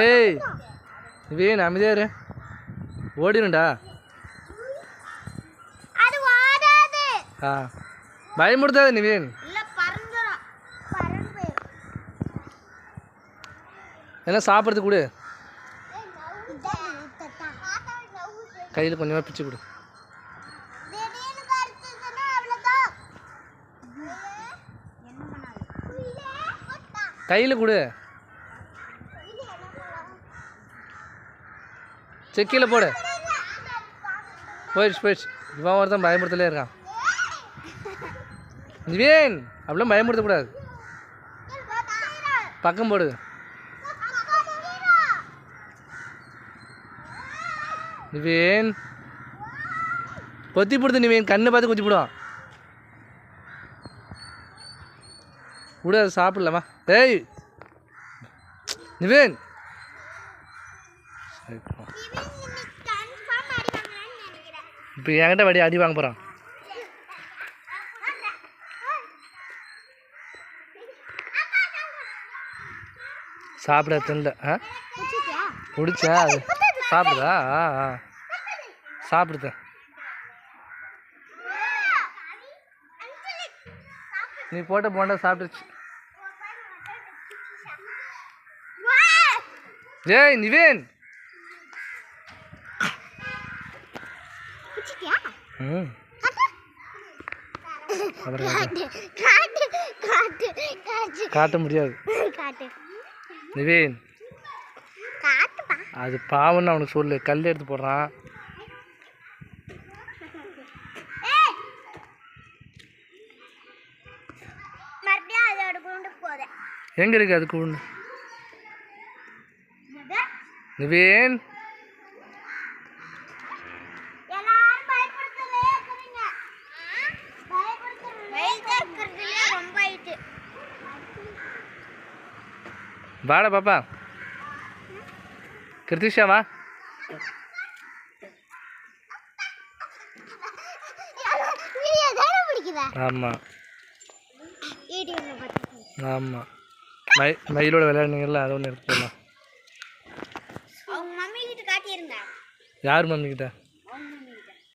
ஏய் நிவேன் அமைதியா இரு. ஓடிடும்டா ஆ பயமுடுத்தாத நிவேன் என்ன சாப்பிட்றது கொடு. கையில் கொஞ்சமாக பிச்சு கொடு. கையில் கொடு. செக்கியில் போடு. போயிடுச்சு போயிடுச்சு. இவன் ஒருத்தன் பயமுறுத்தலே இருக்கான். நிவேன் அப்படிலாம் பயமுறுத்தக்கூடாது. பக்கம் போடு. நிவேன். கொத்தி பிடித்து நிவேன் கண்ணை பார்த்து கொத்தி போடுவான் கூட அது சாப்பிடலாமா ஏய் நிவேன். சரி, இப்போ என்கிட்ட வடி அடி வாங்க போகிறான் சாப்பிட தின்ல ஆ? பிடிச்சா அது சாப்பிடுதா? ஆ ஆ. சாப்பிடுத? நீ போட்ட போண்டா சாப்பிட்டுச்சு ஏய் நிவேன். காட்டு. முடியாது. நிவேன். அது பாவம்னு அவனுக்கு சொல்லு. கல் எடுத்து போடுறான். எங்கே இருக்கு அதுக்கு ஒன்று நிவேன் வாடா பாப்பா. கிருத்திஷா வா. ஆமாம் ஆமாம் மை மயிலோட விளையாடுனீங்கல்ல அதை ஒன்று எடுத்து போடலாம் அவங்க மம்மி கிட்ட காட்டியிருந்தா. யார் மம்மி கிட்ட?